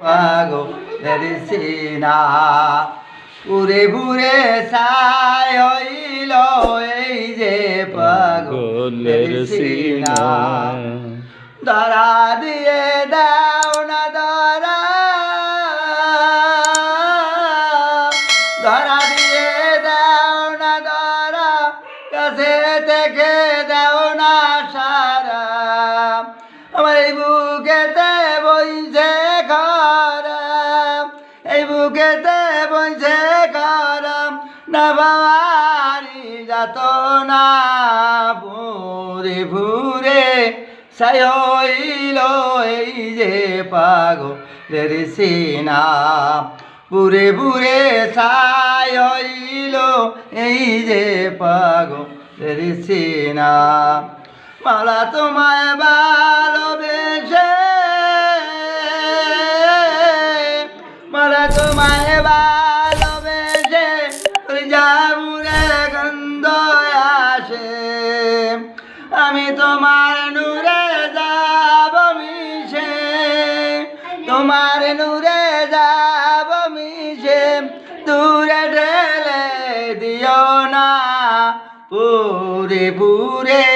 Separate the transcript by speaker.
Speaker 1: পাগলের সিনা উরে বুরে সাই হইল এই যে পাগলের সিনা ধরা দিয়ে দাও না ধরা। ধরা দিয়ে দাও না ধরা। কাছে থেকে দাও বুকেতে বইছে খারাপ না বাবারি যাত না। ভুরে ভুরে সাই এই যে পাগলের সিনা। বুরে বুরে সাই হইল এই যে পাগলের সিনা। মালা তোমায় ভালোবেসে আমি তোমার নূরে যাব মিশে। তোমার নূরে যাব মিশে। দূরে ঢেলে দিও না। পুরে পুরে